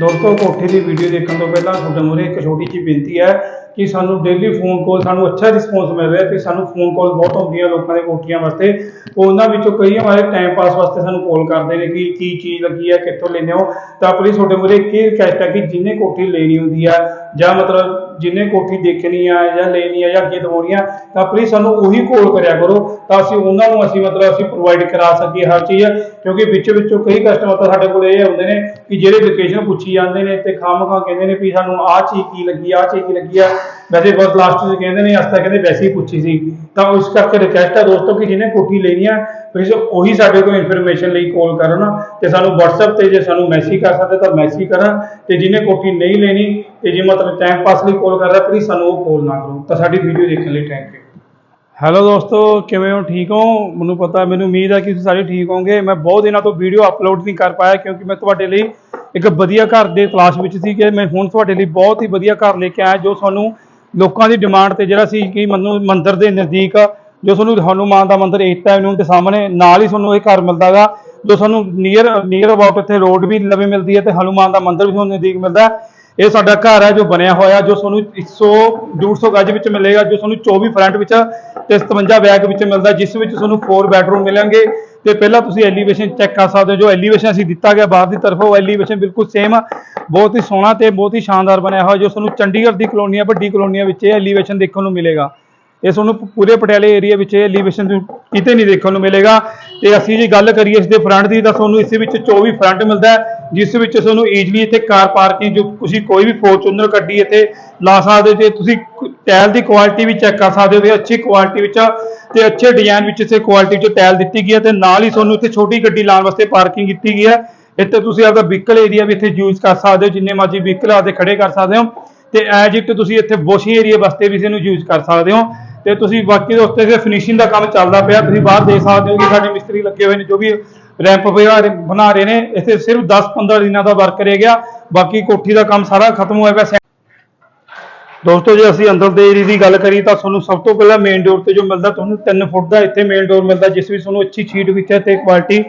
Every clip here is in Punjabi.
ਦੋਸਤੋ, ਕੋਠੇ ਦੀ ਵੀਡੀਓ ਦੇਖਣ ਤੋਂ ਪਹਿਲਾਂ ਤੁਹਾਡੇ ਮੂਹਰੇ ਇੱਕ ਛੋਟੀ ਜਿਹੀ ਬੇਨਤੀ ਹੈ ਕਿ ਸਾਨੂੰ ਡੇਲੀ ਫੋਨ ਕਾਲ ਸਾਨੂੰ ਅੱਛਾ ਰਿਸਪੌਂਸ ਮਿਲ ਰਿਹਾ ਤੇ ਸਾਨੂੰ ਫੋਨ ਕਾਲ ਬਹੁਤ ਆਉਂਦੀਆਂ ਲੋਕਾਂ ਦੇ ਕੋਠੀਆਂ ਵਾਸਤੇ। ਉਹਨਾਂ ਵਿੱਚੋਂ ਕਈ ਹਮਾਰੇ ਟਾਈਮ ਪਾਸ ਵਾਸਤੇ ਸਾਨੂੰ ਕਾਲ ਕਰਦੇ ਨੇ ਕਿ ਕੀ ਚੀਜ਼ ਲੱਗੀ ਹੈ, ਕਿੱਥੋਂ ਲੈਂਦੇ ਹੋ। ਤਾਂ ਪਲੀਜ਼ ਤੁਹਾਡੇ ਮੂਹਰੇ ਇੱਕ ਹੀ ਰਿਕਵੈਸਟ ਹੈ ਕਿ ਜਿਹਨੇ ਕੋਠੀ ਲੈਣੀ ਹੁੰਦੀ ਹੈ ਜਾਂ ਮਤਲਬ ਜਿੰਨੇ ਕੋਠੀ ਦੇਖਣੀ ਆ ਜਾਂ ਲੈਣੀ ਆ ਜਾਂ ਅੱਗੇ ਦਵਾਉਣੀ ਆ, ਤਾਂ ਪਲੀਜ਼ ਸਾਨੂੰ ਉਹੀ ਕਾਲ ਕਰਿਆ ਕਰੋ, ਤਾਂ ਅਸੀਂ ਉਹਨਾਂ ਨੂੰ ਅਸੀਂ ਮਤਲਬ ਅਸੀਂ ਪ੍ਰੋਵਾਈਡ ਕਰਾ ਸਕੀਏ ਹਰ ਚੀਜ਼, ਕਿਉਂਕਿ ਵਿੱਚ ਵਿੱਚੋਂ ਕਈ ਕਸਟਮਰ ਤਾਂ ਸਾਡੇ ਕੋਲ ਇਹ ਆਉਂਦੇ ਨੇ ਕਿ ਜਿਹੜੇ ਲੋਕੇਸ਼ਨ ਪੁੱਛੀ ਜਾਂਦੇ ਨੇ ਤੇ ਖਾਮਖਾ ਕਹਿੰਦੇ ਨੇ ਵੀ ਸਾਨੂੰ ਆਹ ਚੀਜ਼ ਕੀ ਲੱਗੀ, ਆਹ ਚੀਜ਼ ਕੀ ਲੱਗੀ ਆ। ਵੈਸੇ ਬਸ ਲਾਸਟ 'ਚ ਕਹਿੰਦੇ ਨੇ ਅਸਤਾ ਕਹਿੰਦੇ ਵੈਸੇ ਹੀ ਪੁੱਛੀ ਸੀ। ਤਾਂ ਉਸ ਕਰਕੇ ਰਿਕਵੈਸਟ ਆ ਦੋਸਤੋ ਕਿ ਜਿਹਨੇ ਕੋਠੀ ਲੈਣੀ ਆ ਪਲੀਜ਼ ਉਹੀ ਸਾਡੇ ਕੋਲ ਇਨਫੋਰਮੇਸ਼ਨ ਲਈ ਕਾਲ ਕਰਨ ਤੇ ਸਾਨੂੰ WhatsApp ਤੇ ਜੇ ਸਾਨੂੰ ਮੈਸੇਜ ਕਰ ਸਕਦੇ ਤਾਂ ਮੈਸੇਜ ਕਰਨ ਤੇ ਜਿਹਨੇ ਕੋਠੀ ਨਹੀਂ ਲੈਣੀ ਤੇ ਜੇ ਮਤਲਬ ਟਾਈਮ ਪਾਸ ਲਈ ਕਾਲ ਕਰ ਰਿਹਾ ਪਲੀਜ਼ ਸਾਨੂੰ ਉਹ ਕਾਲ ਨਾ ਕਰੋ। ਤਾਂ ਸਾਡੀ ਵੀਡੀਓ ਦੇਖਣ ਲਈ ਥੈਂਕ ਯੂ ਹੈਲੋ ਦੋਸਤੋ, ਕਿਵੇਂ ਹੋ? ਠੀਕ ਹੋ? ਮੈਨੂੰ ਪਤਾ, ਮੈਨੂੰ ਉਮੀਦ ਹੈ ਕਿ ਤੁਸੀਂ ਸਾਰੇ ਠੀਕ ਹੋਵੋਗੇ। ਮੈਂ ਬਹੁਤ ਦਿਨਾਂ ਤੋਂ ਵੀਡੀਓ ਅਪਲੋਡ ਨਹੀਂ ਕਰ ਪਾਇਆ ਕਿਉਂਕਿ ਮੈਂ ਤੁਹਾਡੇ ਲਈ ਇੱਕ ਵਧੀਆ ਘਰ ਦੇ ਤਲਾਸ਼ ਵਿੱਚ ਸੀ ਕਿ ਮੈਂ ਹੁਣ ਤੁਹਾਡੇ ਲਈ ਬਹੁਤ ਹੀ ਵਧੀਆ ਘਰ ਲੈ ਕੇ ਆਇਆ, ਜੋ ਤੁਹਾਨੂੰ ਲੋਕਾਂ ਦੀ ਡਿਮਾਂਡ ਤੇ ਜਿਹੜਾ ਸੀ ਕਿ ਮੈਨੂੰ ਮੰਦਰ ਦੇ ਨਜ਼ਦੀਕ ਜੋ ਤੁਹਾਨੂੰ ਹਨੂਮਾਨ ਦਾ ਮੰਦਿਰ ਏਕਤਾ ਐਵਨਿਊ ਦੇ ਸਾਹਮਣੇ ਨਾਲ ਹੀ ਤੁਹਾਨੂੰ ਇਹ ਘਰ ਮਿਲਦਾਗਾ, ਜੋ ਸਾਨੂੰ ਨੀਅਰ ਨੀਅਰ ਅਬਾਊਟ ਇੱਥੇ ਰੋਡ ਵੀ ਲਵੇ ਮਿਲਦੀ ਹੈ ਤੇ ਹਨੂਮਾਨ ਦਾ ਮੰਦਿਰ ਵੀ ਤੁਹਾਨੂੰ ਨਜ਼ਦੀਕ ਮਿਲਦਾ ਇਹ ਸਾਡਾ ਘਰ ਹੈ ਜੋ ਬਣਿਆ ਹੋਇਆ, ਜੋ ਤੁਹਾਨੂੰ 100 150 ਗਜ ਵਿੱਚ ਮਿਲੇਗਾ, ਜੋ ਤੁਹਾਨੂੰ 24 ਫਰੰਟ ਵਿੱਚ ਤੇ 57 ਬੈਕ ਵਿੱਚ ਮਿਲਦਾ, ਜਿਸ ਵਿੱਚ ਤੁਹਾਨੂੰ 4 ਬੈਡਰੂਮ ਮਿਲਣਗੇ ਤੇ ਪਹਿਲਾਂ ਤੁਸੀਂ ਐਲੀਵੇਸ਼ਨ ਚੈੱਕ ਕਰ ਸਕਦੇ ਹੋ, ਜੋ ਐਲੀਵੇਸ਼ਨ ਅਸੀਂ ਦਿੱਤਾ ਗਿਆ ਬਾਹਰ ਦੀ ਤਰਫ, ਉਹ ਐਲੀਵੇਸ਼ਨ ਬਿਲਕੁਲ ਸੇਮ ਬਹੁਤ ਹੀ ਸੋਹਣਾ ਤੇ ਬਹੁਤ ਹੀ ਸ਼ਾਨਦਾਰ ਬਣਿਆ ਹੋਇਆ, ਜੋ ਤੁਹਾਨੂੰ ਚੰਡੀਗੜ੍ਹ ਦੀ ਕਲੋਨੀਆਂ ਵੱਡੀ ਕਲੋਨੀਆਂ ਵਿੱਚ ਇਹ ਐਲੀਵੇਸ਼ਨ ਦੇਖਣ ਨੂੰ ਮਿਲੇਗਾ। ਇਹ ਤੁਹਾਨੂੰ ਪੂਰੇ ਪਟਿਆਲੇ ਏਰੀਆ ਵਿੱਚ ਇਹ ਐਲੀਵੇਸ਼ਨ ਕਿਤੇ ਨਹੀਂ ਦੇਖਣ ਨੂੰ ਮਿਲੇਗਾ। ਤੇ ਅਸੀਂ ਜੇ ਗੱਲ ਕਰੀਏ ਇਸ ਦੇ ਫਰੰਟ ਦੀ, ਤਾਂ ਤੁਹਾਨੂੰ ਇਸ ਵਿੱਚ 24 ਫਰੰਟ ਮਿਲਦਾ ਜਿਸ ਵਿੱਚ ਤੁਹਾਨੂੰ ਈਜ਼ੀਲੀ ਇੱਥੇ ਕਾਰ ਪਾਰਕਿੰਗ ਜੋ ਤੁਸੀਂ ਕੋਈ ਵੀ ਫੋਰਚੂਨਰ ਗੱਡੀ ਇੱਥੇ ਲਾ ਸਕਦੇ ਹੋ ਤੇ ਤੁਸੀਂ ਟਾਇਲ ਦੀ ਕੁਆਲਿਟੀ ਵੀ ਚੈੱਕ ਕਰ ਸਕਦੇ ਹੋ ਵੀ ਅੱਛੀ ਕੁਆਲਿਟੀ ਵਿੱਚ ਆ, ਤੇ ਅੱਛੇ ਡਿਜ਼ਾਈਨ ਵਿੱਚ ਇਸੇ ਕੁਆਲਿਟੀ ਵਿੱਚ ਟਾਇਲ ਦਿੱਤੀ ਗਈ ਹੈ, ਤੇ ਨਾਲ ਹੀ ਤੁਹਾਨੂੰ ਇੱਥੇ ਛੋਟੀ ਗੱਡੀ ਲਾਉਣ ਵਾਸਤੇ ਪਾਰਕਿੰਗ ਕੀਤੀ ਗਈ ਹੈ। ਇੱਥੇ ਤੁਸੀਂ ਆਪਦਾ ਵਹੀਕਲ ਏਰੀਆ ਵੀ ਇੱਥੇ ਯੂਜ਼ ਕਰ ਸਕਦੇ ਹੋ, ਜਿੰਨੇ ਮਰਜ਼ੀ ਵਹੀਕਲ ਆਪਦੇ ਖੜੇ ਕਰ ਸਕਦੇ ਹੋ, ਤੇ ਐਜ ਇਟ ਤੁਸੀਂ ਇੱਥੇ ਵਾਸ਼ਿੰਗ ਏਰੀਆ ਵਾਸਤੇ ਵੀ ਇਹਨੂੰ ਯੂਜ਼ ਕਰ ਸਕਦੇ ਹੋ। ਤੇ ਤੁਸੀਂ ਬਾਕੀ ਦੇ ਉੱਤੇ ਫਿਨਿਸ਼ਿੰਗ ਦਾ ਕੰਮ ਚੱਲਦਾ ਪਿਆ, ਤੁਸੀਂ ਬਾਹਰ ਦੇਖ ਸਕਦੇ ਹੋ ਕਿ ਸਾਡੇ ਮਿਸਤਰੀ ਲੱਗੇ ਹੋਏ ਨੇ, ਜੋ ਵੀ ਰੈਂਪ ਵਗੈਰਾ ਬਣਾ ਰਹੇ ਨੇ, ਇੱਥੇ ਸਿਰਫ 10-15 ਦਿਨਾਂ ਦਾ ਵਰਕ ਰਹਿ ਗਿਆ, ਬਾਕੀ ਕੋਠੀ ਦਾ ਕੰਮ ਸਾਰਾ ਖਤਮ ਹੋਇਆ ਪਿਆ ਦੋਸਤੋ ਜੇ ਅਸੀਂ ਅੰਦਰ ਦੇ ਏਰੀਆ ਦੀ ਗੱਲ ਕਰੀ ਤਾਂ ਤੁਹਾਨੂੰ ਸਭ ਤੋਂ ਪਹਿਲਾਂ ਮੇਨ ਡੋਰ ਤੇ ਜੋ ਮਿਲਦਾ ਤੁਹਾਨੂੰ 3 ਫੁੱਟ ਦਾ ਇੱਥੇ ਮੇਨ ਡੋਰ ਮਿਲਦਾ, ਜਿਸ ਵਿੱਚ ਤੁਹਾਨੂੰ ਅੱਛੀ ਸ਼ੀਟ ਵਿੱਚ ਹੈ ਤੇ ਕੁਆਲਿਟੀ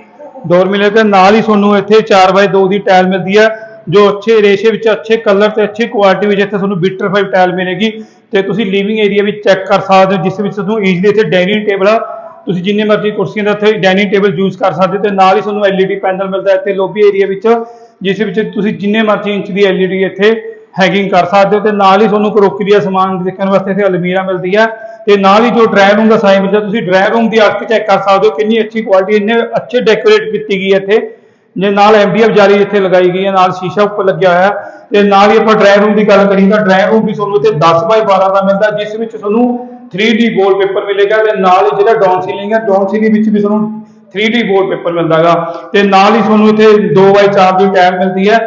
ਡੋਰ ਮਿਲੇ ਤੇ ਨਾਲ ਹੀ ਤੁਹਾਨੂੰ ਇੱਥੇ 4x2 ਦੀ ਟਾਇਲ ਮਿਲਦੀ ਹੈ, ਜੋ ਅੱਛੇ ਰੇਸ਼ੇ ਵਿੱਚ, ਅੱਛੇ ਕਲਰ ਤੇ ਅੱਛੀ ਕੁਆਲਿਟੀ ਵਿੱਚ ਇੱਥੇ ਤੁਹਾਨੂੰ ਬੀਟਰ ਫਾਈਵ ਟਾਇਲ ਮਿਲੇਗੀ। ਤੇ ਤੁਸੀਂ ਲਿਵਿੰਗ ਏਰੀਆ ਵਿੱਚ ਚੈੱਕ ਕਰ ਸਕਦੇ ਹੋ, ਜਿਸ ਵਿੱਚ ਤੁਹਾਨੂੰ ਈਜ਼ੀਲੀ ਇੱਥੇ ਡਾਈਨਿੰਗ ਟੇਬਲ ਆ। ਤੁਸੀਂ ਜਿੰਨੇ ਮਰਜ਼ੀ ਕੁਰਸੀਆਂ ਦਾ ਇੱਥੇ ਡਾਈਨਿੰਗ ਟੇਬਲ ਯੂਜ਼ ਕਰ ਸਕਦੇ ਹੋ ਤੇ ਨਾਲ ਹੀ ਤੁਹਾਨੂੰ LED ਪੈਨਲ ਮਿਲਦਾ ਇੱਥੇ ਲੌਬੀ ਏਰੀਆ ਵਿੱਚ, ਜਿਸ ਵਿੱਚ ਤੁਸੀਂ ਜਿੰਨੇ ਮਰਜ਼ੀ ਇੰਚ ਦੀ LED ਇੱਥੇ ਹੈਗਿੰਗ ਕਰ ਸਕਦੇ ਹੋ ਤੇ ਨਾਲ ਹੀ ਤੁਹਾਨੂੰ ਕਰੋਕਰੀ ਦਾ ਸਮਾਨ ਦੇਖਣ ਵਾਸਤੇ ਇੱਥੇ ਅਲਮੀਰਾ ਮਿਲਦੀ ਹੈ ਤੇ ਨਾਲ ਹੀ ਜੋ ਡਰਾਇੰਗ ਰੂਮ ਦਾ ਸਾਈਜ਼ ਮਿਲਦਾ, ਤੁਸੀਂ ਡਰਾਇੰਗ ਰੂਮ ਦੀ ਅੱਖ ਚੈੱਕ ਕਰ ਸਕਦੇ ਹੋ ਕਿੰਨੀ ਅੱਛੀ ਕੁਆਲਿਟੀ ਇੰਨੇ ਅੱਛੇ ਡੈਕੋਰੇਟ ਕੀਤੀ ਗਈ ਹੈ ਇੱਥੇ। ਜੇ ਨਾਲ ਐਮਡੀਐਫ ਜਾਲੀ ਇੱਥੇ ਲਗਾਈ ਗਈ ਹੈ, ਨਾਲ ਸ਼ੀਸ਼ਾ ਉੱਪਰ ਲੱਗਿਆ ਹੋਇਆ ਹੈ, ਤੇ ਨਾਲ ਹੀ ਆਪਾਂ ਡਰਾਇੰਗ ਰੂਮ ਦੀ ਗੱਲ ਕਰੀਏ ਤਾਂ ਡਰਾਇੰਗ ਰੂਮ ਵੀ ਤੁਹਾਨੂੰ ਇੱਥੇ 10 ਬਾਈ 12 ਦਾ ਮਿਲਦਾ, ਜਿਸ ਵਿੱਚ ਤੁਹਾਨੂੰ 3D ਪੇਪਰ ਮਿਲੇਗਾ ਤੇ ਨਾਲ ਹੀ ਜਿਹੜਾ ਡਾਊਨ ਸੀਲਿੰਗ ਹੈ ਡਾਊਨ ਸੀਲਿੰਗ ਵਿੱਚ ਵੀ ਤੁਹਾਨੂੰ 3D ਵਾਲਪੇਪਰ ਮਿਲਦਾਗਾ, ਤੇ ਨਾਲ ਹੀ ਤੁਹਾਨੂੰ ਇੱਥੇ 2x4 ਦੀ ਟੈਬ ਮਿਲਦੀ ਹੈ।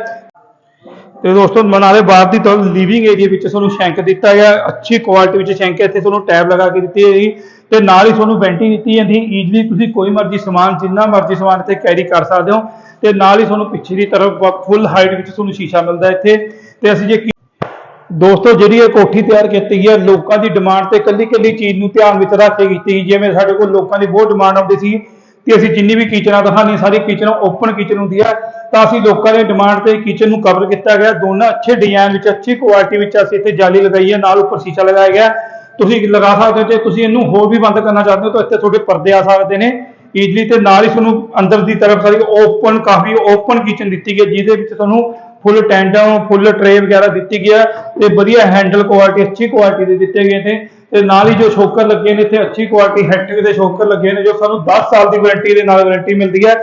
ਤੇ ਦੋਸਤੋ ਮਨਾਲੇ ਬਾਹਰ ਦੀ ਤੁਹਾਨੂੰ ਲਿਵਿੰਗ ਏਰੀਆ ਵਿੱਚ ਤੁਹਾਨੂੰ ਸ਼ੈਂਕ ਦਿੱਤਾ ਗਿਆ, ਅੱਛੀ ਕੁਆਲਿਟੀ ਵਿੱਚ ਸ਼ੈਂਕ ਹੈ, ਇੱਥੇ ਤੁਹਾਨੂੰ ਟੈਬ ਲਗਾ ਕੇ ਦਿੱਤੀ ਹੈਗੀ ਤੇ ਨਾਲ ਹੀ ਤੁਹਾਨੂੰ ਵੈਂਟੀ ਦਿੱਤੀ ਜਾਂਦੀ ਈਜ਼ੀਲੀ ਤੁਸੀਂ ਕੋਈ ਮਰਜ਼ੀ ਸਮਾਨ, ਜਿੰਨਾ ਮਰਜ਼ੀ ਸਮਾਨ ਇੱਥੇ ਕੈਰੀ ਕਰ ਸਕਦੇ ਹੋ ਤੇ ਨਾਲ ਹੀ ਤੁਹਾਨੂੰ ਪਿੱਛੇ ਦੀ ਤਰਫ ਫੁੱਲ ਹਾਈਟ ਵਿੱਚ ਤੁਹਾਨੂੰ ਸ਼ੀਸ਼ਾ ਮਿਲਦਾ ਇੱਥੇ ਤੇ ਅਸੀਂ ਜੇ ਦੋਸਤੋ, ਜਿਹੜੀ ਇਹ ਕੋਠੀ ਤਿਆਰ ਕੀਤੀ ਗਈ ਹੈ, ਲੋਕਾਂ ਦੀ ਡਿਮਾਂਡ ਤੇ ਕੱਲੀ ਕੱਲੀ ਚੀਜ਼ ਨੂੰ ਧਿਆਨ ਵਿੱਚ ਰੱਖ ਕੇ ਕੀਤੀ ਗਈ, ਜਿਵੇਂ ਸਾਡੇ ਕੋਲ ਲੋਕਾਂ ਦੀ ਬਹੁਤ ਡਿਮਾਂਡ ਆਉਂਦੀ ਸੀ ਕਿ ਅਸੀਂ ਜਿੰਨੀ ਵੀ ਕਿਚਨਾਂ ਦਿਖਾਣੀ ਸਾਰੀ ਕਿਚਨ ਓਪਨ ਕਿਚਨ ਹੁੰਦੀ ਹੈ। ਤਾਂ ਅਸੀਂ ਲੋਕਾਂ ਦੇ ਡਿਮਾਂਡ ਤੇ ਕਿਚਨ ਨੂੰ ਕਵਰ ਕੀਤਾ ਗਿਆ। ਦੋਨਾਂ ਅੱਛੇ ਡਿਜ਼ਾਈਨ ਵਿੱਚ, ਅੱਛੀ ਕੁਆਲਿਟੀ ਵਿੱਚ ਅਸੀਂ ਇੱਥੇ ਜਾਲੀ ਲਗਾਈ ਹੈ, ਨਾਲ ਉੱਪਰ ਸ਼ੀਸ਼ਾ ਲਗਾਇਆ ਗਿਆ। ਤੁਸੀਂ ਲਗਾ ਸਕਦੇ ਹੋ, ਜੇ ਤੁਸੀਂ ਇਹਨੂੰ ਹੋਰ ਵੀ ਬੰਦ ਕਰਨਾ ਚਾਹੁੰਦੇ ਹੋ ਤਾਂ ਇੱਥੇ ਤੁਹਾਡੇ ਪਰਦੇ ਆ ਸਕਦੇ ਨੇ। ਈਜ਼ਲੀ ਤੇ ਨਾਲ ਹੀ ਤੁਹਾਨੂੰ ਅੰਦਰ ਦੀ ਤਰਫ ਸਾਰੀ ਓਪਨ ਕਾਫੀ ਓਪਨ ਕਿਚਨ ਦਿੱਤੀ ਗਈ ਜਿਹਦੇ ਵਿੱਚ ਤੁਹਾਨੂੰ ਫੁੱਲ ਟੈਂਡਾਂ ਫੁੱਲ ਟਰੇ ਵਗੈਰਾ ਦਿੱਤੀ ਗਈ ਹੈ ਤੇ ਵਧੀਆ ਹੈਂਡਲ ਕੁਆਲਿਟੀ ਅੱਛੀ ਕੁਆਲਿਟੀ ਦੇ ਦਿੱਤੇ ਗਏ ਨੇ। ਤੇ ਨਾਲ ਹੀ ਜੋ ਸ਼ੋਕਰ ਲੱਗੇ ਨੇ ਇੱਥੇ, ਅੱਛੀ ਕੁਆਲਿਟੀ ਹੈਟ੍ਰਿਕ ਦੇ ਸ਼ੋਕਰ ਲੱਗੇ ਨੇ, ਜੋ ਸਾਨੂੰ 10 ਸਾਲ ਦੀ ਵਾਰੰਟੀ ਦੇ ਨਾਲ ਵਾਰੰਟੀ ਮਿਲਦੀ ਹੈ।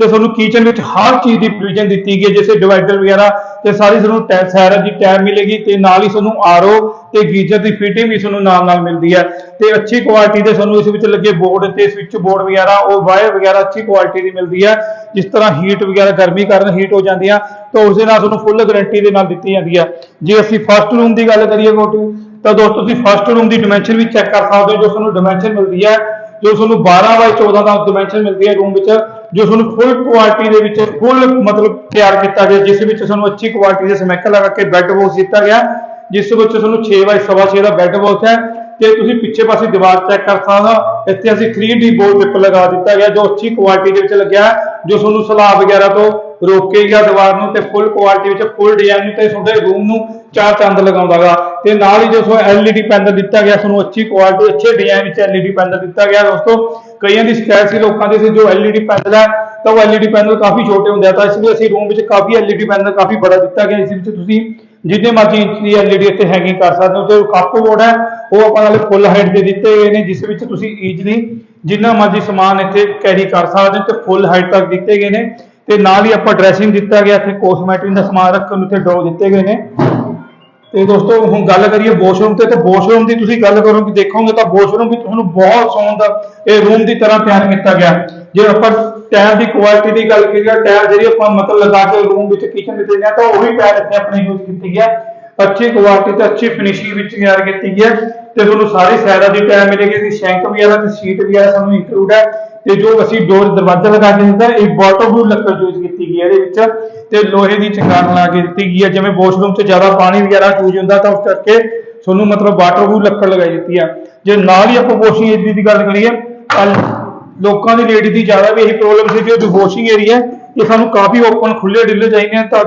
ਤੇ ਤੁਹਾਨੂੰ ਕਿਚਨ ਵਿੱਚ ਹਰ ਚੀਜ਼ ਦੀ ਪ੍ਰੋਵੀਜ਼ਨ ਦਿੱਤੀ ਗਈ ਹੈ, ਜਿਵੇਂ ਡਿਵਾਈਡਰ ਵਗੈਰਾ, ਤੇ ਸਾਰੀ ਤੁਹਾਨੂੰ ਟੈ ਸਾਇਰਨ ਦੀ ਟੈਬ ਮਿਲੇਗੀ ਤੇ ਨਾਲ ਹੀ ਤੁਹਾਨੂੰ ਆਰਓ ਤੇ ਗੀਜ਼ਰ ਦੀ ਫਿਟਿੰਗ ਵੀ ਤੁਹਾਨੂੰ ਨਾਲ ਨਾਲ ਮਿਲਦੀ ਹੈ। ਤੇ ਅੱਛੀ ਕੁਆਲਿਟੀ ਦੇ ਤੁਹਾਨੂੰ ਇਸ ਵਿੱਚ ਲੱਗੇ ਬੋਰਡ ਤੇ ਸਵਿਚ ਬੋਰਡ ਵਗੈਰਾ, ਉਹ ਵਾਇਰ ਵਗੈਰਾ ਅੱਛੀ ਕੁਆਲਿਟੀ ਦੀ ਮਿਲਦੀ ਹੈ। ਜਿਸ ਤਰ੍ਹਾਂ ਹੀਟ ਵਗੈਰਾ, ਗਰਮੀ ਕਾਰਨ ਹੀਟ ਹੋ ਜਾਂਦੀ ਆ ਤਾਂ ਉਸ ਦੇ ਨਾਲ ਤੁਹਾਨੂੰ ਫੁੱਲ ਗਾਰੰਟੀ ਦੇ ਨਾਲ ਦਿੱਤੀ ਜਾਂਦੀ ਹੈ। ਜੇ ਅਸੀਂ ਫਸਟ ਰੂਮ ਦੀ ਗੱਲ ਕਰੀਏ ਕੋਟੀ ਤਾਂ ਦੋਸਤੋ ਤੁਸੀਂ ਫਸਟ ਰੂਮ ਦੀ ਡਾਈਮੈਂਸ਼ਨ ਵੀ ਚੈੱਕ ਕਰ ਸਕਦੇ ਹੋ, ਜੋ ਤੁਹਾਨੂੰ ਡਾਈਮੈਂਸ਼ਨ ਮਿਲਦੀ ਹੈ। ਜੋ ਤੁਹਾਨੂੰ 12 ਬਾਈ 14 ਦਾ ਡਾਈਮੈਂਸ਼ਨ ਮਿਲਦੀ ਹੈ ਰੂਮ ਵਿੱਚ ਜੋ ਤੁਹਾਨੂੰ ਫੁੱਲ ਕੁਆਲਿਟੀ ਦੇ ਵਿੱਚ ਫੁੱਲ ਮਤਲਬ ਤਿਆਰ ਕੀਤਾ ਗਿਆ, ਜਿਸ ਵਿੱਚ ਤੁਹਾਨੂੰ ਅੱਛੀ ਕੁਆਲਿਟੀ ਦੇ ਸਮੈਕਲ ਲਗਾ ਕੇ ਬੈੱਡ ਬਾਕਸ ਦਿੱਤਾ ਗਿਆ, ਜਿਸ ਵਿੱਚ ਤੁਹਾਨੂੰ 6 ਬਾਈ 6.5 ਦਾ ਬੈੱਡ ਬਾਕਸ ਹੈ, ਤੇ ਤੁਸੀਂ ਪਿੱਛੇ ਪਾਸੇ ਦੀਵਾਰ ਚੈੱਕ ਕਰ ਸਕਦੇ ਇੱਥੇ ਅਸੀਂ 3D ਬੋਰਡ ਪੇਪਰ ਲਗਾ ਦਿੱਤਾ ਗਿਆ, ਜੋ ਅੱਛੀ ਕੁਆਲਿਟੀ ਦੇ ਵਿੱਚ ਲੱਗਿਆ ਜੋ ਤੁਹਾਨੂੰ ਸਲਾਬ ਵਗੈਰਾ ਤੋਂ ਰੋਕੇਗਾ ਦੀਵਾਰ ਨੂੰ ਤੇ ਫੁੱਲ ਕੁਆਲਿਟੀ ਵਿੱਚ ਫੁੱਲ ਡਿਜ਼ਾਈਨ ਤੇ ਤੁਹਾਡੇ ਰੂਮ ਨੂੰ ਚਾਰ ਚੰਦ ਲਗਾਉਂਦਾਗਾ। ਤੇ ਨਾਲ ਹੀ ਜੋ ਸੋ LED ਪੈਨਲ ਦਿੱਤਾ ਗਿਆ, ਤੁਹਾਨੂੰ ਅੱਛੀ ਕੁਆਲਿਟੀ ਅੱਛੇ ਡਿਜ਼ਾਈਨ ਵਿੱਚ LED ਪੈਨਲ ਦਿੱਤਾ ਗਿਆ ਦੋਸਤੋ। ਕਈਆਂ ਦੀ ਸ਼ਿਕਾਇਤ ਸੀ, ਲੋਕਾਂ ਦੀ ਸੀ, ਜੋ LED ਪੈਨਲ ਹੈ, ਤਾਂ ਉਹ LED ਪੈਨਲ ਕਾਫੀ ਛੋਟੇ ਹੁੰਦੇ ਆ, ਤਾਂ ਇਸ ਲਈ ਅਸੀਂ ਰੂਮ ਵਿੱਚ ਕਾਫੀ LED ਪੈਨਲ ਕਾਫੀ ਬੜਾ ਦਿੱਤਾ ਗਿਆ। ਇਸ ਵਿੱਚ ਤੁਸੀਂ ਜਿੰਨੇ ਮਰਜ਼ੀ ਇੰਚ ਦੀ LED ਇੱਥੇ ਹੈਂਗਿੰਗ ਕਰ ਸਕਦੇ ਹੋ ਤੇ ਕੱਪ ਬੋਰਡ ਹੈ, ਉਹ ਆਪਾਂ ਨਾਲੇ ਫੁੱਲ ਹਾਈਟ ਦੇ ਦਿੱਤੇ ਗਏ ਨੇ, ਜਿਸ ਵਿੱਚ ਤੁਸੀਂ ਈਜ਼ਲੀ ਜਿੰਨਾ ਮਰਜ਼ੀ ਸਮਾਨ ਇੱਥੇ ਕੈਰੀ ਕਰ ਸਕਦੇ ਹੋ ਤੇ ਫੁੱਲ ਹਾਈਟ ਤੱਕ ਦਿੱਤੇ ਗਏ ਨੇ ਤੇ ਨਾਲ ਹੀ ਆਪਾਂ ਡਰੈਸਿੰਗ ਦਿੱਤਾ ਗਿਆ, ਇੱਥੇ ਕੋਸਮੈਟਿਕ ਦਾ ਸਮਾਨ ਰੱਖਣ ਨੂੰ ਇੱਥੇ ਡਰੋ ਦਿੱਤੇ ਗਏ ਨੇ। ਤੇ ਦੋਸਤੋ, ਹੁਣ ਗੱਲ ਕਰੀਏ ਵਾਸ਼ਰੂਮ ਤੇ ਤੇ ਵਾਸ਼ਰੂਮ ਦੀ ਤੁਸੀਂ ਗੱਲ ਕਰੋਗੇ ਦੇਖੋਗੇ ਤਾਂ ਵਾਸ਼ਰੂਮ ਵੀ ਤੁਹਾਨੂੰ ਬਹੁਤ ਸੌਂਦਾ ਇਹ ਰੂਮ ਦੀ ਤਰ੍ਹਾਂ ਤਿਆਰ ਕੀਤਾ ਗਿਆ। ਜੇ ਆਪਾਂ ਟਾਇਰ ਦੀ ਕੁਆਲਿਟੀ ਦੀ ਗੱਲ ਕਰੀਏ ਟਾਇਰ ਜਿਹੜੀ ਆਪਾਂ ਮਤਲਬ ਲਗਾ ਕੇ ਰੂਮ ਵਿੱਚ ਕਿਚਨ ਵਿੱਚ ਦੇਣਾ ਤਾਂ ਉਹੀ ਟਾਇਰ ਇੱਥੇ ਆਪਣੇ ਯੂਜ਼ ਕੀਤੀ ਗਿਆ। ਅੱਛੀ ਕੁਆਲਿਟੀ ਤੇ ਅੱਛੀ ਫਿਨਿਸ਼ਿੰਗ ਵਿੱਚ ਤਿਆਰ ਕੀਤੀ ਹੈ ਤੇ ਤੁਹਾਨੂੰ ਸਾਰੀ ਸਾਈਡਾਂ ਦੀ ਟਾਇਰ ਮਿਲੇਗੀ। ਤੇ ਸ਼ੈਂਕ ਵਗੈਰਾ ਤੇ ਸੀਟ ਵਗੈਰਾ ਸਾਨੂੰ ਇਨਕਲੂਡ ਹੈ। ਤੇ ਜੋ ਅਸੀਂ ਡੋਰ ਦਰਵਾਜ਼ਾ ਲਗਾ ਕੇ ਦਿੱਤਾ, ਇਹ ਵਾਟਰਪ੍ਰੂਫ ਲੱਕੜ ਯੂਜ਼ ਕੀਤੀ ਗਈ ਹੈ ਇਹਦੇ ਵਿੱਚ। ਤੇ ਲੋਹੇ ਦੀ ਚੰਗਾਨ ਲਾ ਕੇ ਦਿੱਤੀ ਗਈ ਹੈ। ਜਿਵੇਂ ਵਾਸ਼ਰੂਮ 'ਚ ਜ਼ਿਆਦਾ ਪਾਣੀ ਵਗੈਰਾ ਯੂਜ਼ ਹੁੰਦਾ ਤਾਂ ਉਸ ਕਰਕੇ ਤੁਹਾਨੂੰ ਮਤਲਬ ਵਾਟਰ ਵਾਟਰਪ੍ਰੂਫ ਲੱਕੜ ਲਗਾਈ ਦਿੱਤੀ ਹੈ। ਜੇ ਨਾਲ ਹੀ ਆਪਾਂ ਵਾਸ਼ਿੰਗ ਏਰੀਆ ਦੀ ਗੱਲ ਕਰੀਏ, ਤਾਂ ਲੋਕਾਂ ਦੀ ਲੇਡੀ ਦੀ ਜ਼ਿਆਦਾ ਵੀ ਇਹੀ ਪ੍ਰੋਬਲਮ ਸੀ ਕਿ ਜੋ ਵਾਸ਼ਿੰਗ ਏਰੀਆ ਇਹ ਸਾਨੂੰ ਕਾਫੀ ਓਪਨ ਖੁੱਲੇ ਡਿੱਲੇ ਚਾਹੀਦੇ ਆ ਤਾਂ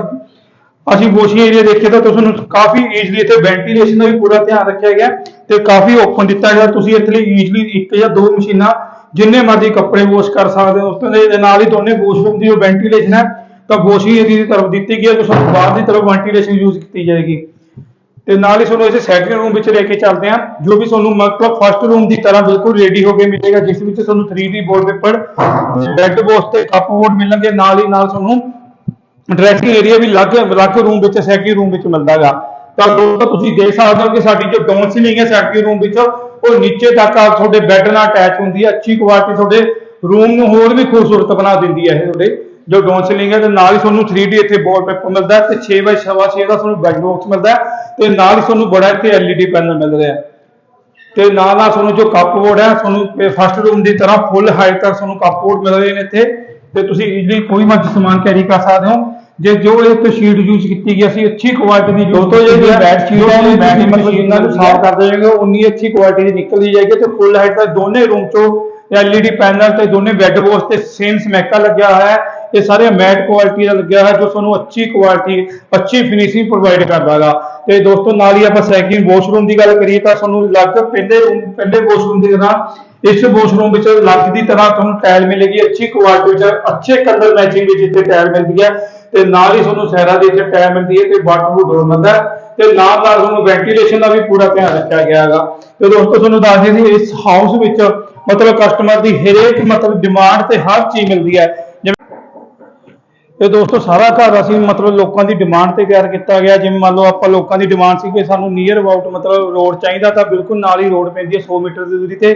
ਅਸੀਂ ਵਾਸ਼ਿੰਗ ਏਰੀਆ ਦੇਖਿਆ ਤਾਂ ਤੁਹਾਨੂੰ ਕਾਫੀ ਈਜ਼ਲੀ ਇੱਥੇ ਵੈਂਟੀਲੇਸ਼ਨ ਦਾ ਵੀ ਪੂਰਾ ਧਿਆਨ ਰੱਖਿਆ ਗਿਆ ਤੇ ਕਾਫੀ ਓਪਨ ਦਿੱਤਾ ਗਿਆ। ਤੁਸੀਂ ਇੱਥੇ ਲਈ ਈਜ਼ਲੀ ਇੱਕ ਜਾਂ ਦੋ ਮਸ਼ੀਨਾਂ ਜਿੰਨੇ ਮਰਜ਼ੀ ਕੱਪੜੇ ਵਾਸ਼ ਕਰ ਸਕਦੇ ਹੋ। ਉਸ ਤੋਂ ਦੇ ਨਾਲ ਹੀ ਦੋਨੇ ਵਾਸ਼ਰੂਮ ਦੀ ਜੋ ਵੈਂਟੀਲੇਸ਼ਨ ਹੈ, ਤਾਂ ਵਾਸ਼ਿੰਗ ਏਰੀਆ ਦੀ ਤਰਫ ਦਿੱਤੀ ਗਈ ਹੈ ਜੋ ਸਾਨੂੰ ਬਾਹਰ ਦੀ ਤਰਫ ਵੈਂਟੀਲੇਸ਼ਨ ਯੂਜ਼ ਕੀਤੀ ਜਾਏਗੀ। ਤੇ ਨਾਲ ਹੀ ਤੁਹਾਨੂੰ ਇਸੇ ਸੈਕਿੰਡ ਰੂਮ ਵਿੱਚ ਲੈ ਕੇ ਚੱਲਦੇ ਹਾਂ, ਜੋ ਵੀ ਤੁਹਾਨੂੰ ਮਤਲਬ ਫਸਟ ਰੂਮ ਦੀ ਤਰ੍ਹਾਂ ਬਿਲਕੁਲ ਰੈਡੀ ਹੋ ਕੇ ਮਿਲੇਗਾ, ਜਿਸ ਵਿੱਚ ਤੁਹਾਨੂੰ 3D ਵਾਲਪੇਪਰ ਬੈੱਡ ਬੋਸ ਤੇ ਕੱਪ ਬੋਰਡ ਮਿਲਣਗੇ, ਨਾਲ ਹੀ ਨਾਲ ਤੁਹਾਨੂੰ ਡਰੈਸਿੰਗ ਏਰੀਆ ਵੀ ਅਲੱਗ ਅਲੱਗ ਰੂਮ ਵਿੱਚ ਸੈਕਿੰਡ ਰੂਮ ਵਿੱਚ ਮਿਲਦਾਗਾ। ਤਾਂ ਦੋਸਤੋ ਤੁਸੀਂ ਦੇਖ ਸਕਦੇ ਹੋ ਕਿ ਸਾਡੀ ਜੋ ਡਾਊਨ ਹੈ ਸੈਕੰਡ ਰੂਮ ਵਿੱਚ, ਉਹ ਨੀਚੇ ਤੱਕ ਆ ਤੁਹਾਡੇ ਬੈੱਡ ਨਾਲ ਅਟੈਚ ਹੁੰਦੀ ਹੈ ਅੱਛੀ ਕੁਆਲਿਟੀ ਤੁਹਾਡੇ ਰੂਮ ਨੂੰ ਹੋਰ ਵੀ ਖੂਬਸੂਰਤ ਬਣਾ ਦਿੰਦੀ ਹੈ ਇਹ ਤੁਹਾਡੇ। ਜੋ ਡਾਊਨ ਹੈ ਤੇ ਨਾਲ ਹੀ ਤੁਹਾਨੂੰ 3D ਇੱਥੇ ਵਾਲਪੇਪਰ ਮਿਲਦਾ ਹੈ ਤੇ 6 ਬਾਈ 6 ਦਾ ਤੁਹਾਨੂੰ ਬੈੱਡ ਬਾਕਸ ਮਿਲਦਾ ਹੈ ਤੇ ਨਾਲ ਹੀ ਤੁਹਾਨੂੰ ਬੜਾ ਇੱਥੇ LED ਪੈਨਲ ਮਿਲ ਰਿਹਾ ਤੇ ਨਾਲ ਨਾਲ ਤੁਹਾਨੂੰ ਜੋ ਕੱਪਬੋਰਡ ਹੈ, ਤੁਹਾਨੂੰ ਫਸਟ ਰੂਮ ਦੀ ਤਰ੍ਹਾਂ ਫੁੱਲ ਹਾਈਟ ਤੱਕ ਤੁਹਾਨੂੰ ਕੱਪਬੋਰਡ ਮਿਲ ਰਹੇ ਨੇ ਇੱਥੇ। ਤੇ ਤੁਸੀਂ ਈਜ਼ੀਲੀ ਕੋਈ ਮਰਜ਼ੀ ਸਮਾਨ ਕੈਰੀ ਕਰ ਸਕਦੇ ਹੋ। ਜੇ ਜੋ ਇਹ ਤੇ ਸ਼ੀਟ ਯੂਜ਼ ਕੀਤੀ ਗਈ ਅਸੀਂ ਅੱਛੀ ਕੁਆਲਿਟੀ ਦੀ ਦੋਸਤੋ ਜਿਹੜੀ ਬੈਡ ਸ਼ੀਟ ਹੈ ਇਹ ਬੈਡ ਮਸ਼ੀਨਾਂ ਨੂੰ ਸਾਫ਼ ਕਰਦੇ ਜਾਏਗੇ ਉਨੀ ਅੱਛੀ ਕੁਆਲਿਟੀ ਦੀ ਨਿਕਲਦੀ ਜਾਏਗੀ ਤੇ ਫੁੱਲ ਹਾਈਟ ਤੱਕ ਦੋਨੇ ਰੂਮ ਚੋਂ LED ਪੈਨਲ ਤੇ ਦੋਨੇ ਬੈੱਡ ਬੋਸ ਤੇ ਸੇਮ ਸਮੈਕਾ ਲੱਗਿਆ ਹੋਇਆ ਹੈ। ਇਹ ਸਾਰੇ ਮੈਟ ਕੁਆਲਿਟੀ ਦਾ ਲੱਗਿਆ ਹੈ ਜੋ ਤੁਹਾਨੂੰ ਅੱਛੀ ਕੁਆਲਿਟੀ ਅੱਛੀ ਫਿਨਿਸ਼ਿੰਗ ਪ੍ਰੋਵਾਈਡ ਕਰਦਾਗਾ। ਤੇ ਦੋਸਤੋ ਨਾਲ ਹੀ ਆਪਾਂ ਸੈਕਿੰਡ ਵਾਸ਼ਰੂਮ ਦੀ ਗੱਲ ਕਰੀਏ ਤਾਂ ਤੁਹਾਨੂੰ ਲੱਗ ਪਹਿਲੇ ਰੂਮ ਪਹਿਲੇ ਵਾਸ਼ਰੂਮ ਦੀ ਤਰ੍ਹਾਂ ਇਸ ਵਾਸ਼ਰੂਮ ਵਿੱਚ ਲੱਗ ਦੀ ਤਰ੍ਹਾਂ ਤੁਹਾਨੂੰ ਟਾਇਲ ਮਿਲੇਗੀ ਅੱਛੀ ਕੁਆਲਿਟੀ ਵਿੱਚ ਅੱਛੇ ਕਲਰ ਮੈਚਿੰਗ ਵਿੱਚ ਇੱਥੇ ਟਾਇਲ ਮਿਲਦੀ ਹੈ। ਤੇ ਨਾਲ ਹੀ ਤੁਹਾਨੂੰ ਸੈਰਾ ਦੀ ਇੱਥੇ ਟਾਇਲ ਮਿਲਦੀ ਹੈ ਤੇ ਵਾਟਰਪ੍ਰੂਫ ਡੋਰ ਮਿਲਦਾ ਤੇ ਨਾਲ ਨਾਲ ਤੁਹਾਨੂੰ ਵੈਂਟੀਲੇਸ਼ਨ ਦਾ ਵੀ ਪੂਰਾ ਧਿਆਨ ਰੱਖਿਆ ਗਿਆ ਹੈਗਾ। ਤੇ ਦੋਸਤੋ ਤੁਹਾਨੂੰ ਦੱਸ ਦਈਏ ਕਿ ਇਸ ਹਾਊਸ ਵਿੱਚ ਮਤਲਬ ਕਸਟਮਰ ਦੀ ਹਰੇਕ ਮਤਲਬ ਡਿਮਾਂਡ ਤੇ ਹਰ ਚੀਜ਼ ਮਿਲਦੀ ਹੈ। ਜਿਵੇਂ ਤੇ ਦੋਸਤੋ ਸਾਰਾ ਘਰ ਅਸੀਂ ਮਤਲਬ ਲੋਕਾਂ ਦੀ ਡਿਮਾਂਡ ਤੇ ਤਿਆਰ ਕੀਤਾ ਗਿਆ। ਜਿਵੇਂ ਮੰਨ ਲਓ ਆਪਾਂ ਲੋਕਾਂ ਦੀ ਡਿਮਾਂਡ ਸੀ ਕਿ ਸਾਨੂੰ ਨੀਅਰ ਅਬਾਊਟ ਮਤਲਬ ਰੋਡ ਚਾਹੀਦਾ ਤਾਂ ਬਿਲਕੁਲ ਨਾਲ ਹੀ ਰੋਡ ਪੈਂਦੀ ਹੈ 100 ਮੀਟਰ ਦੀ ਦੂਰੀ ਤੇ।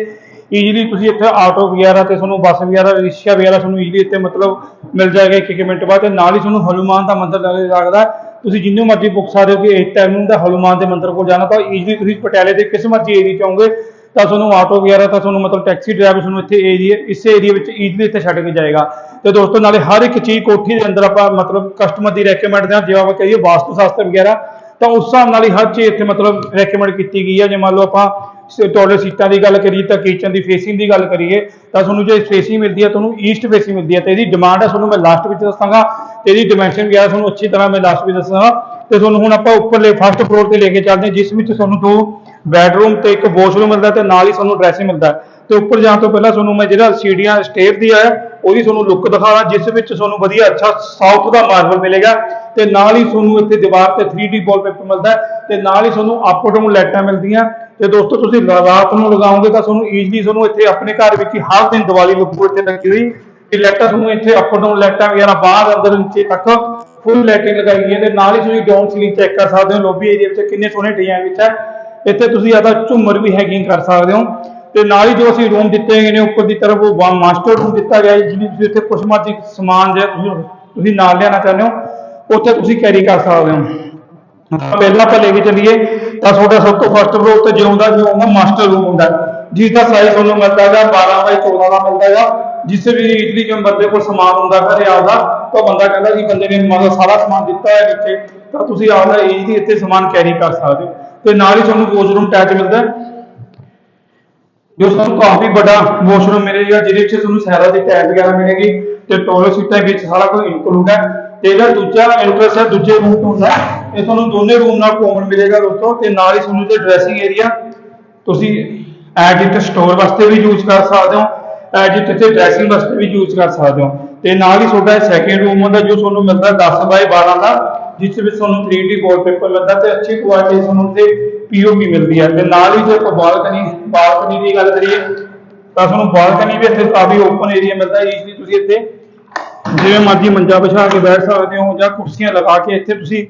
ਈਜ਼ੀਲੀ ਤੁਸੀਂ ਇੱਥੇ ਆਟੋ ਵਗੈਰਾ ਤੇ ਤੁਹਾਨੂੰ ਬੱਸ ਵਗੈਰਾ, ਰਿਕਸ਼ਾ ਵਗੈਰਾ ਤੁਹਾਨੂੰ ਈਜ਼ੀਲੀ ਇੱਥੇ ਮਤਲਬ ਮਿਲ ਜਾਏਗਾ ਇੱਕ ਇੱਕ ਮਿੰਟ ਬਾਅਦ ਤੇ ਨਾਲ ਹੀ ਤੁਹਾਨੂੰ ਹਨੂਮਾਨ ਦਾ ਮੰਦਿਰ ਲੱਗਦਾ ਤੁਸੀਂ ਜਿੰਨੇ ਮਰਜ਼ੀ ਬੁੱਕ ਸਕਦੇ ਹੋ ਕਿ ਇਸ ਟਾਈਮ ਨੂੰ ਦਾ ਹਨੂਮਾਨ ਦੇ ਮੰਦਰ ਕੋਲ ਜਾਣਾ ਤਾਂ ਈਜ਼ੀਲੀ ਤੁਸੀਂ ਪਟਿਆਲੇ ਦੇ ਕਿਸ ਮਰਜ਼ੀ ਏਰੀਆ ਚ ਆਉਂਗੇ ਤਾਂ ਤੁਹਾਨੂੰ ਆਟੋ ਵਗੈਰਾ, ਤਾਂ ਤੁਹਾਨੂੰ ਮਤਲਬ ਟੈਕਸੀ ਡਰਾਈਵਰ ਤੁਹਾਨੂੰ ਇੱਥੇ ਏਰੀਆ ਇਸੇ ਏਰੀਆ ਵਿੱਚ ਈਜ਼ਲੀ ਇੱਥੇ ਛੱਡ ਕੇ ਜਾਏਗਾ। ਤੇ ਦੋਸਤੋ, ਨਾਲੇ ਹਰ ਇੱਕ ਚੀਜ਼ ਕੋਠੀ ਦੇ ਅੰਦਰ ਆਪਾਂ ਮਤਲਬ ਕਸਟਮਰ ਦੀ ਰეკਮੈਂਡ ਦੇ ਜਿਵੇਂ ਆਪਾਂ ਕਹੀਏ ਵਾਸਤੂ ਸ਼ਾਸਤਰ ਵਗੈਰਾ, ਤਾਂ ਉਸ ਹਿਸਾਬ ਨਾਲ ਹੀ ਹਰ ਚੀਜ਼ ਇੱਥੇ ਮਤਲਬ ਰეკਮੈਂਡ ਕੀਤੀ ਗਈ ਹੈ। ਜੇ ਮੰਨ ਲਓ ਆਪਾਂ ਟੋਇਲਟ ਸੀਟਾਂ ਦੀ ਗੱਲ ਕਰੀਏ ਤਾਂ ਕਿਚਨ ਦੀ ਫੇਸਿੰਗ ਦੀ ਗੱਲ ਕਰੀਏ ਤਾਂ ਤੁਹਾਨੂੰ ਜੇ ਫੇਸਿੰਗ ਮਿਲਦੀ ਹੈ, ਤੁਹਾਨੂੰ ਈਸਟ ਫੇਸਿੰਗ ਮਿਲਦੀ ਹੈ, ਤੇ ਇਹਦੀ ਡਿਮਾਂਡ ਹੈ, ਤੁਹਾਨੂੰ ਮੈਂ ਲਾਸਟ ਵਿੱਚ ਦੱਸਾਂਗਾ, ਤੇ ਇਹਦੀ ਡਿਮੈਂਸ਼ਨ ਵਗੈਰਾ ਤੁਹਾਨੂੰ ਅੱਛੀ ਤਰ੍ਹਾਂ ਮੈਂ ਲਾਸਟ ਵਿੱਚ ਦੱਸਾਂਗਾ, ਤੇ ਤੁਹਾਨੂੰ ਹੁਣ ਆਪਾਂ ਉੱਪਰਲੇ ਫਸਟ ਫਲੋਰ ਤੇ ਲੈ ਕੇ ਚੱਲਦੇ ਹਾਂ, ਜਿਸ ਵਿੱਚ ਤੁਹਾਨੂੰ ਦੋ ਬੈਡਰੂਮ ਤੇ ਇੱਕ ਵਾਸ਼ਰੂਮ ਮਿਲਦਾ ਤੇ ਨਾਲ ਹੀ ਤੁਹਾਨੂੰ ਡਰੈਸਿੰਗ ਮਿਲਦਾ ਤੇ ਉੱਪਰ ਜਾਣ ਤੋਂ ਪਹਿਲਾਂ ਤੁਹਾਨੂੰ ਮੈਂ ਜਿਹੜਾ ਸੀੜੀਆਂ ਸਟੇਪ ਦੀ ਹੈ ਉਹਦੀ ਤੁਹਾਨੂੰ ਲੁੱਕ ਦਿਖਾਵਾਂ, ਜਿਸ ਵਿੱਚ ਤੁਹਾਨੂੰ ਵਧੀਆ ਅੱਛਾ ਸਾਊਥ ਦਾ ਮਾਰਬਲ ਮਿਲੇਗਾ। ਤੇ ਨਾਲ ਹੀ ਤੁਹਾਨੂੰ ਇੱਥੇ ਦੀਵਾਰ ਤੇ 3D ਵਾਲਪੇਪਰ ਮਿਲਦਾ ਹੈ ਤੇ ਨਾਲ ਹੀ ਤੁਹਾਨੂੰ ਅਪ ਡਾਊਨ ਲਾਈਟਾਂ ਮਿਲਦੀਆਂ। ਤੇ ਦੋਸਤੋ, ਤੁਸੀਂ ਰਾਤ ਨੂੰ ਲਗਾਓਗੇ ਤਾਂ ਤੁਹਾਨੂੰ ਈਜ਼ੀਲੀ ਤੁਹਾਨੂੰ ਇੱਥੇ ਆਪਣੇ ਘਰ ਵਿੱਚ ਹੀ ਹਰ ਦਿਨ ਦੀਵਾਲੀ ਲੱਗੂ ਇੱਥੇ ਲੱਗੀ ਹੋਈ। ਤੇ ਲਾਈਟਾਂ ਤੁਹਾਨੂੰ ਇੱਥੇ ਅਪ ਡਾਊਨ ਲਾਈਟਾਂ ਵਗੈਰਾ ਬਾਹਰ, ਅੰਦਰ, ਨੀਚੇ ਤੱਕ ਫੁੱਲ ਲਾਈਟਿੰਗ ਲਗਾਈ ਗਈ ਹੈ ਤੇ ਨਾਲ ਹੀ ਤੁਸੀਂ ਡਾਊਨ ਸੀਲਿੰਗ ਚੈੱਕ ਕਰ ਸਕਦੇ ਹੋ ਲੋਬੀ ਏਰੀਆ ਵਿੱਚ ਕਿੰਨੇ ਸੋਹਣੇ ਡਿਜ਼ਾਈਨ ਵਿੱਚ ਹੈ। ਇੱਥੇ ਤੁਸੀਂ ਆਦਾ ਝੁੰਮਰ ਵੀ ਹੈਗਿੰਗ ਕਰ ਸਕਦੇ ਹੋ। ਤੇ ਨਾਲ ਹੀ ਜੋ ਅਸੀਂ ਰੂਮ ਦਿੱਤੇ ਗਏ ਨੇ ਉੱਪਰ ਦੀ ਤਰਫ ਉਹ ਮਾਸਟਰ ਰੂਮ ਦਿੱਤਾ ਗਿਆ ਹੈ ਜਿਹਦੇ ਤੁਸੀਂ ਇੱਥੇ ਕੁਝ ਮਰਜ਼ੀ ਸਮਾਨ ਜਿਹੜਾ ਤੁਸੀਂ ਤੁਸੀਂ ਨਾਲ ਲਿਆਣਾ ਚਾਹੁੰਦੇ ਹੋ ਉੱਥੇ ਤੁਸੀਂ ਕੈਰੀ ਕਰ ਸਕਦੇ ਹੋ। ਪਹਿਲਾਂ ਆਪਾਂ ਲੈ ਕੇ ਚੱਲੀਏ ਤਾਂ ਤੁਹਾਡਾ ਸਭ ਤੋਂ ਫਸਟ ਫਲੋਰ ਤੇ ਜਿਉਂਦਾ ਜਿਉਂਦਾ ਮਾਸਟਰ ਰੂਮ ਹੁੰਦਾ ਹੈ, ਜਿਸ ਦਾ ਸਾਈਜ਼ ਤੁਹਾਨੂੰ ਮਿਲਦਾ ਹੈਗਾ 12 ਬਾਈ 14 ਦਾ ਮਿਲਦਾ ਹੈਗਾ। ਜਿਸ ਵੀ ਇਟਲੀ ਕੇ ਬੰਦੇ ਕੋਲ ਸਮਾਨ ਹੁੰਦਾ ਘਰੇ ਆਪਦਾ ਤਾਂ ਬੰਦਾ ਕਹਿੰਦਾ ਕਿ ਬੰਦੇ ਨੇ ਮਤਲਬ ਸਾਰਾ ਸਮਾਨ ਦਿੱਤਾ ਹੈ ਨੀਚੇ ਤਾਂ ਤੁਸੀਂ ਆਪਦਾ ਈਜ਼ੀ ਇੱਥੇ ਸਮਾਨ ਕੈਰੀ ਕਰ ਸਕਦੇ ਹੋ। ਤੇ ਨਾਲ ਹੀ ਤੁਹਾਨੂੰ ਵਾਸ਼ਰੂਮ ਅਟੈਚ ਮਿਲਦਾ ਜੋ ਤੁਹਾਨੂੰ ਕਾਫੀ ਵੱਡਾ ਵਾਸ਼ਰੂਮ ਮਿਲੇਗਾ ਜਿਹਦੇ ਵਿੱਚ ਤੁਹਾਨੂੰ ਸੈਰਾ ਦੀ ਟੈਬ ਵਗੈਰਾ ਮਿਲੇਗੀ ਤੇ ਟੋਇਲਟ ਸੀਟਾਂ ਵਿੱਚ ਸਾਰਾ ਕੁਝ ਇਨਕਲੂਡ ਹੈ। ਤੇ ਇਹਦਾ ਦੂਜਾ ਐਂਟਰੈਂਸ ਹੈ, ਦੂਜੇ ਰੂਮ ਤੋਂ ਹੁੰਦਾ ਇਹ ਤੁਹਾਨੂੰ ਦੋਨੇ ਰੂਮ ਨਾਲ ਕਾਮਨ ਮਿਲੇਗਾ ਦੋਸਤੋ ਤੇ ਨਾਲ ਹੀ ਤੁਹਾਨੂੰ ਤੇ ਡਰੈਸਿੰਗ ਏਰੀਆ ਤੁਸੀਂ ਐਜ ਇਟ ਸਟੋਰ ਵਾਸਤੇ ਵੀ ਯੂਜ਼ ਕਰ ਸਕਦੇ ਹੋ ਐਜ ਇਟ ਤੇ ਡਰੈਸਿੰਗ ਵਾਸਤੇ ਵੀ ਯੂਜ਼ ਕਰ ਸਕਦੇ ਹੋ। ਤੇ ਨਾਲ ਹੀ ਤੁਹਾਡਾ ਸੈਕਿੰਡ ਰੂਮ ਹੁੰਦਾ, ਜੋ ਤੁਹਾਨੂੰ ਮਿਲਦਾ 10 ਬਾਈ 12 ਦਾ। ਜਿਸ ਵਿੱਚ ਤੁਹਾਨੂੰ 3D ਵਾਲਪੇਪਰ ਮਿਲਦਾ ਤੇ ਅੱਛੀ ਕੁਆਲਿਟੀ ਤੁਹਾਨੂੰ ਤੇ ਪੀਓਪੀ ਮਿਲਦੀ ਹੈ ਤੇ ਨਾਲ ਹੀ ਜੇ ਆਪਾਂ ਬਾਲਕਨੀ ਬਾਲਕਨੀ ਦੀ ਗੱਲ ਕਰੀਏ, ਤਾਂ ਤੁਹਾਨੂੰ ਬਾਲਕਨੀ ਵੀ ਇੱਥੇ ਕਾਫੀ ਓਪਨ ਏਰੀਆ ਮਿਲਦਾ ਈਜ਼ਲੀ ਤੁਸੀਂ ਇੱਥੇ ਜਿਵੇਂ ਮਰਜ਼ੀ ਮੰਜਾ ਵਿਛਾ ਕੇ ਬੈਠ ਸਕਦੇ ਹੋ ਜਾਂ ਕੁਰਸੀਆਂ ਲਗਾ ਕੇ ਇੱਥੇ ਤੁਸੀਂ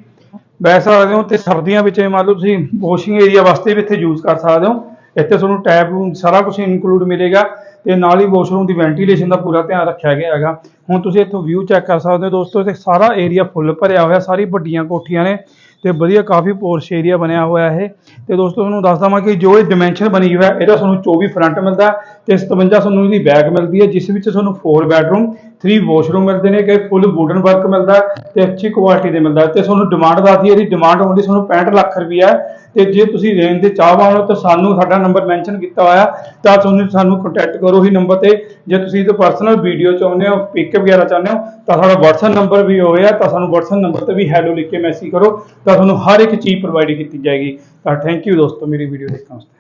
ਬੈਠ ਸਕਦੇ ਹੋ ਤੇ ਸਰਦੀਆਂ ਵਿੱਚ ਮੰਨ ਲਓ ਤੁਸੀਂ ਵਾਸ਼ਿੰਗ ਏਰੀਆ ਵਾਸਤੇ ਵੀ ਇੱਥੇ ਯੂਜ਼ ਕਰ ਸਕਦੇ ਹੋ। ਇੱਥੇ ਤੁਹਾਨੂੰ ਟੈਪ ਰੂਮ ਸਾਰਾ ਕੁਝ ਇਨਕਲੂਡ ਮਿਲੇਗਾ। ਤੇ ਨਾਲ ਹੀ ਵਾਸ਼ਰੂਮ ਦੀ ਵੈਂਟੀਲੇਸ਼ਨ ਦਾ ਪੂਰਾ ਧਿਆਨ ਰੱਖਿਆ ਗਿਆ ਹੈਗਾ। ਹੁਣ ਤੁਸੀਂ ਇੱਥੋਂ ਵਿਊ ਚੈੱਕ ਕਰ ਸਕਦੇ ਹੋ ਦੋਸਤੋ ਤੇ ਸਾਰਾ ਏਰੀਆ ਫੁੱਲ ਭਰਿਆ ਹੋਇਆ, ਸਾਰੀ ਵੱਡੀਆਂ ਕੋਠੀਆਂ ਨੇ ਤੇ ਵਧੀਆ ਕਾਫੀ ਪੋਰਸ਼ ਏਰੀਆ ਬਣਿਆ ਹੋਇਆ ਇਹ। ਤੇ ਦੋਸਤੋ ਤੁਹਾਨੂੰ ਦੱਸ ਦਵਾਂ ਕਿ ਜੋ ਇਹ ਡਿਮੈਂਸ਼ਨ ਬਣੀ ਹੋਈ ਹੈ ਇਹਦਾ ਤੁਹਾਨੂੰ 24 ਫਰੰਟ ਮਿਲਦਾ। ਤੇ 57 ਤੁਹਾਨੂੰ ਇਹਦੀ ਬੈਕ ਮਿਲਦੀ ਹੈ, ਜਿਸ ਵਿੱਚ ਤੁਹਾਨੂੰ 4 ਬੈਡਰੂਮ 3 ਵਾਸ਼ਰੂਮ ਮਿਲਦੇ ਨੇ, ਕਿ ਫੁੱਲ ਵੂਡਨ ਵਰਕ ਮਿਲਦਾ ਹੈ ਤੇ ਅੱਛੀ ਕੁਆਲਿਟੀ ਦੇ ਮਿਲਦਾ ਹੈ। ਤੇ ਤੁਹਾਨੂੰ ਡਿਮਾਂਡ ਦੱਸਦੀ ਹੈ, ਇਹਦੀ ਡਿਮਾਂਡ ਹੁੰਦੀ ਤੁਹਾਨੂੰ 65 ਲੱਖ ਰੁਪਈਆ ਹੈ। ਤੇ ਜੇ ਤੁਸੀਂ ਰੇਂਜ ਦੇ ਚਾਹਵਾਨ ਹੋ, ਤਾਂ ਸਾਨੂੰ ਸਾਡਾ ਨੰਬਰ ਮੈਂਸ਼ਨ ਕੀਤਾ ਹੋਇਆ ਤਾਂ ਤੁਹਾਨੂੰ ਸਾਨੂੰ ਕੰਟੈਕਟ ਕਰੋ ਹੀ ਨੰਬਰ ਤੇ। ਜੇ ਤੁਸੀਂ ਇਹਦੇ ਪਰਸਨਲ ਵੀਡੀਓ ਚਾਹੁੰਦੇ ਹੋ ਪਿਕ ਵਗੈਰਾ ਚਾਹੁੰਦੇ ਹੋ, ਤਾਂ ਸਾਡਾ WhatsApp ਨੰਬਰ ਵੀ ਹੋਇਆ ਤਾਂ ਸਾਨੂੰ WhatsApp ਨੰਬਰ ਤੇ ਵੀ ਹੈਲੋ ਲਿਖ ਕੇ ਮੈਸੇਜ ਕਰੋ, ਤਾਂ ਤੁਹਾਨੂੰ ਹਰ ਇੱਕ ਚੀਜ਼ ਪ੍ਰੋਵਾਈਡ ਕੀਤੀ ਜਾਏਗੀ। ਤਾਂ ਥੈਂਕ ਯੂ ਦੋਸਤੋ, ਮੇਰੀ ਵੀਡੀਓ ਦੇਖਣ ਵਾਸਤੇ।